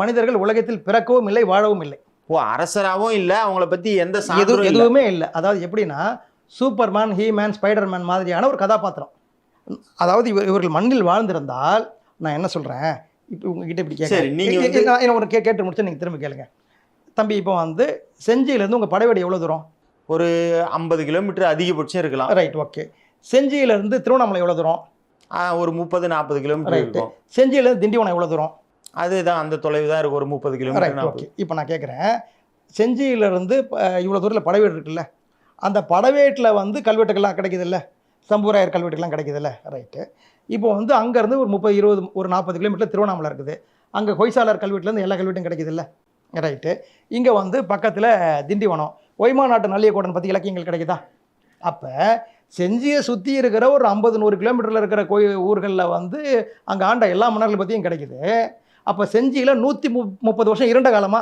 மனிதர்கள் உலகத்தில் பிறக்கவும் இல்லை வாழவும் இல்லை. ஓ அரசராகவும் இல்ல அவங்கள பத்தி எந்த எது சான்றும் இல்ல. எதுவுமே இல்லை. அதாவது எப்படின்னா சூப்பர்மேன் ஹீமேன் ஸ்பைடர்மேன் மாதிரியான ஒரு கதாபாத்திரம். அதாவது இவர் இவர்கள் மண்ணில் வாழ்ந்திருந்தால் நான் என்ன சொல்கிறேன் இப்போ உங்ககிட்ட இப்படி கேட்க நான் ஒரு கே கேட்டு முடிச்சு நீங்கள் திரும்ப கேளுங்க. தம்பி இப்போ வந்து செஞ்சியிலேருந்து உங்கள் படைவெடி எவ்வளோ தூரம்? ஒரு ஐம்பது கிலோமீட்டர் அதிகபட்சம் இருக்கலாம். ரைட் ஓகே செஞ்சியிலேருந்து திருவண்ணாமலை எவ்வளோ தூரம்? ஒரு முப்பது நாற்பது கிலோமீட்டர் ரைட்டு செஞ்சியிலேருந்து திண்டிவனம் எவ்வளோ தூரம்? அதுதான் அந்த தொலைவு தான் இருக்கும் ஒரு முப்பது கிலோமீட்டர் ஓகே இப்போ நான் கேட்குறேன் செஞ்சியிலேருந்து இவ்வளோ தூரத்தில் படவேடு இருக்குல்ல? அந்த படவேட்டில் வந்து கல்வெட்டுக்கெல்லாம் கிடைக்குதுல்ல? சம்பூராயர் கல்வெட்டுக்கெல்லாம் கிடைக்குதுல்ல? ரைட்டு இப்போ வந்து அங்கேருந்து ஒரு முப்பது இருபது ஒரு நாற்பது கிலோமீட்டர் திருவண்ணாமலை இருக்குது. அங்கே ஹொய்சாளர் கல்வெட்டுலேருந்து எல்லா கல்வெட்டும் கிடைக்குதுல்ல? ரைட்டு இங்கே வந்து பக்கத்தில் திண்டிவனம் ஒய்மா நாட்டு நல்லியக்கோடன் பற்றி இலக்கியங்கள் கிடைக்குதா? அப்போ செஞ்சியை சுற்றி இருக்கிற ஒரு ஐம்பது நூறு கிலோமீட்டரில் இருக்கிற கோயில் ஊர்களில் வந்து அங்கே ஆண்ட எல்லா மன்னர்கள் பற்றியும் கிடைக்குது. அப்போ செஞ்சியில் நூற்றி மு முப்பது வருஷம் இரண்ட காலமா?